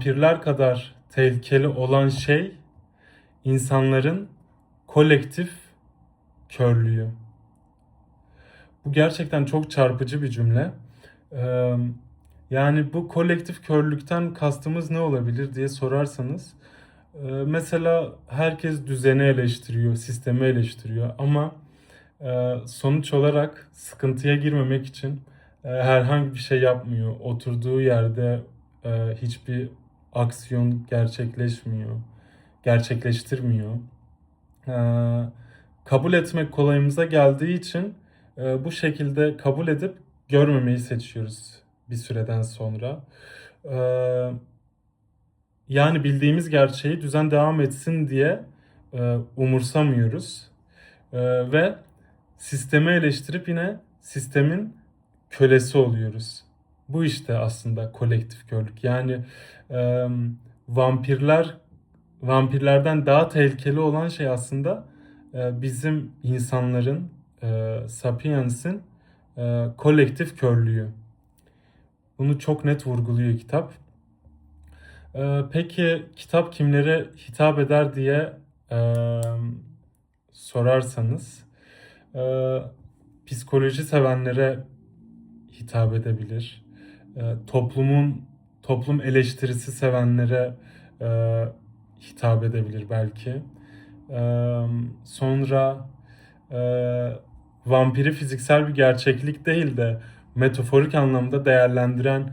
vampirler kadar tehlikeli olan şey insanların kolektif körlüğü. Bu gerçekten çok çarpıcı bir cümle. Yani bu kolektif körlükten kastımız ne olabilir diye sorarsanız mesela herkes düzeni eleştiriyor, sistemi eleştiriyor ama sonuç olarak sıkıntıya girmemek için herhangi bir şey yapmıyor. Oturduğu yerde hiçbir aksiyon gerçekleşmiyor, gerçekleştirmiyor. E, kabul etmek kolayımıza geldiği için e, bu şekilde kabul edip görmemeyi seçiyoruz bir süreden sonra. E, yani bildiğimiz gerçeği düzen devam etsin diye e, umursamıyoruz. E, ve sistemi eleştirip yine sistemin kölesi oluyoruz. Bu işte aslında kolektif körlük. Yani e, vampirler vampirlerden daha tehlikeli olan şey aslında e, bizim insanların e, Sapiens'in e, kolektif körlüğü. Bunu çok net vurguluyor kitap. E, peki kitap kimlere hitap eder diye e, sorarsanız e, psikoloji sevenlere hitap edebilir. E, toplumun toplum eleştirisi sevenlere e, hitap edebilir belki. E, sonra e, vampiri fiziksel bir gerçeklik değil de metaforik anlamda değerlendiren